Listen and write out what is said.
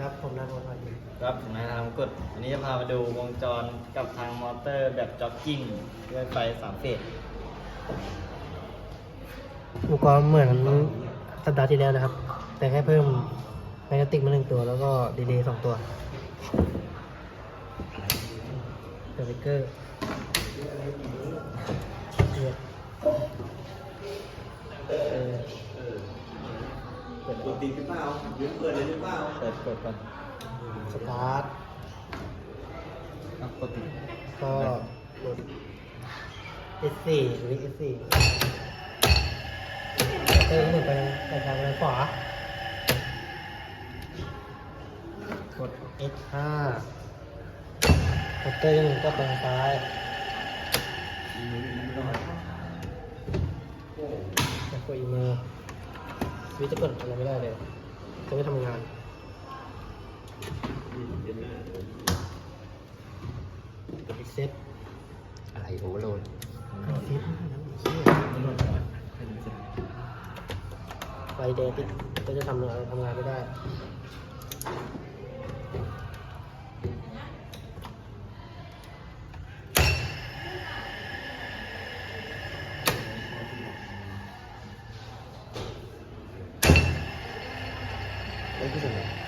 ครับผมนายพลพายินครับผมนายทางกดวันนี้จะพามาดูวงจรกับทางมอเตอร์แบบจ็อกกิ้งด้วยไฟสามเฟสอุปกรณ์เหมือนสัปดาห์ที่แล้วนะครับ แต่แค่เพิ่มแมกเนติกมาหนึ่งตัว แล้วก็ดีเลย์สองตัวเดลิเกอร์เนี่ยเออ เปิดตัวตีหรือเปล่ายืมเปิดเลยหรือเปล่าเปิดเปิดก่อนสตาร์ทครับกดติดก็กด S4 หรือ S4 เติมหนึ่งไปไปทางด้านขวากด S5 กดเตอร์หนึ่งก็ไปทางซ้ายแล้วกดอีเมล สวิตจะเปิดอะไรไม่ได้เลยจะไม่ทำงานเซ็ตอะไรโอเวอร์โหลด reset ไฟแดงติดก็จะทำงานทำงานไม่ได้ เอ้ยที่สุดเลย